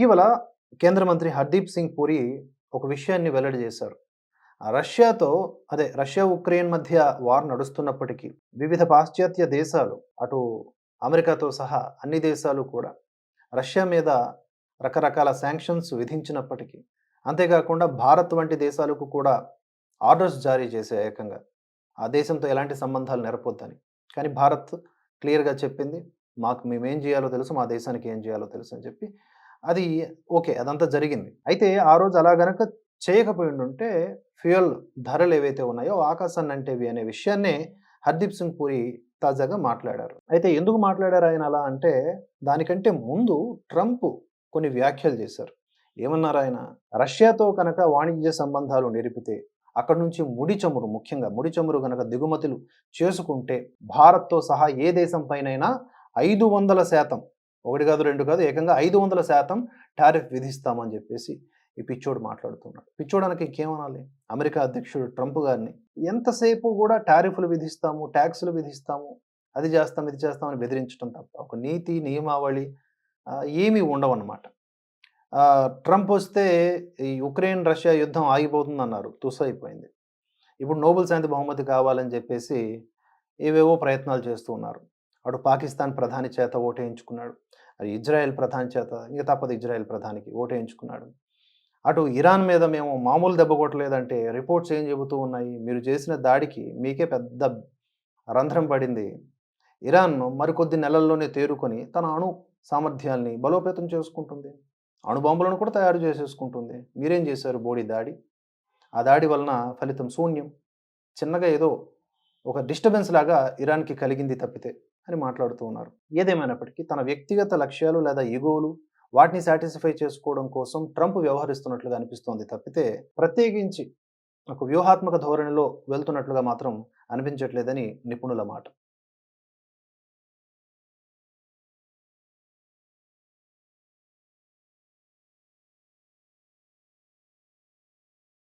ఇటీవల కేంద్ర మంత్రి హర్దీప్ సింగ్ పూరి ఒక విషయాన్ని వెల్లడి చేశారు. రష్యాతో అదే రష్యా ఉక్రెయిన్ మధ్య వార్ నడుస్తున్నప్పటికీ వివిధ పాశ్చాత్య దేశాలు అటు అమెరికాతో సహా అన్ని దేశాలు కూడా రష్యా మీద రకరకాల శాంక్షన్స్ విధించినప్పటికీ అంతేకాకుండా భారత్ వంటి దేశాలకు కూడా ఆర్డర్స్ జారీ చేసే ఏకంగా ఆ దేశంతో ఎలాంటి సంబంధాలు నెరపొద్దని. కానీ భారత్ క్లియర్గా చెప్పింది మాకు మేమేం చేయాలో తెలుసు మా దేశానికి ఏం చేయాలో తెలుసు అని చెప్పి అది ఓకే అదంతా జరిగింది. అయితే ఆ రోజు అలా గనక చేయకపోయి ఉంటే ఫ్యూయల్ ధరలు ఏవైతే ఉన్నాయో ఆకాశాన్ని అంటేవి అనే విషయాన్నే హర్దీప్ సింగ్ పూరి తాజాగా మాట్లాడారు. అయితే ఎందుకు మాట్లాడారు ఆయన అలా అంటే దానికంటే ముందు ట్రంప్ కొన్ని వ్యాఖ్యలు చేశారు. ఏమన్నారు ఆయన? రష్యాతో కనుక వాణిజ్య సంబంధాలు నిరిపితే అక్కడ నుంచి ముడి చమురు ముఖ్యంగా ముడి చమురు కనుక దిగుమతులు చేసుకుంటే భారత్తో సహా ఏ దేశం పైనైనా ఐదు వందల శాతం ఒకటి కాదు రెండు కాదు ఏకంగా ఐదు వందల శాతం టారిఫ్ విధిస్తామని చెప్పేసి ఈ పిచ్చోడు మాట్లాడుతున్నాడు. పిచ్చోడానికి ఇంకేమనాలి? అమెరికా అధ్యక్షుడు ట్రంప్ గారిని ఎంతసేపు కూడా టారిఫ్లు విధిస్తాము ట్యాక్సులు విధిస్తాము అది చేస్తాం ఇది చేస్తామని బెదిరించడం తప్ప ఒక నీతి నియమావళి ఏమీ ఉండవన్నమాట. ట్రంప్ వస్తే ఈ ఉక్రెయిన్ రష్యా యుద్ధం ఆగిపోతుంది అన్నారు తుసైపోయింది అయిపోయింది. ఇప్పుడు నోబెల్ శాంతి బహుమతి కావాలని చెప్పేసి ఏవేవో ప్రయత్నాలు చేస్తూ ఉన్నారు. అటు పాకిస్తాన్ ప్రధాని చేత ఓటేయించుకున్నాడు. అది ఇజ్రాయెల్ ప్రధాని చేత ఇంకా తప్పదు ఇజ్రాయెల్ ప్రధానికి ఓటేయించుకున్నాడు. అటు ఇరాన్ మీద మేము మామూలు దెబ్బ కొట్టలేదంటే రిపోర్ట్స్ ఏం చెబుతూ ఉన్నాయి? మీరు చేసిన దాడికి మీకే పెద్ద రంధ్రం పడింది. ఇరాన్ మరికొద్ది నెలల్లోనే తేరుకొని తన అణు సామర్థ్యాల్ని బలోపేతం చేసుకుంటుంది. అణుబాంబులను కూడా తయారు చేసేసుకుంటుంది. మీరేం చేశారు బోడీ దాడి? ఆ దాడి వలన ఫలితం శూన్యం. చిన్నగా ఏదో ఒక డిస్టర్బెన్స్ లాగా ఇరాన్కి కలిగింది తప్పితే. అని మాట్లాడుతూ ఉన్నారు. ఏదేమైనప్పటికీ తన వ్యక్తిగత లక్ష్యాలు లేదా ఈగోలు వాటిని సాటిస్ఫై చేసుకోవడం కోసం ట్రంప్ వ్యవహరిస్తున్నట్లుగా అనిపిస్తోంది తప్పితే ప్రత్యేకించి ఒక వ్యూహాత్మక ధోరణిలో వెళ్తున్నట్లుగా మాత్రం అనిపించట్లేదని నిపుణుల మాట.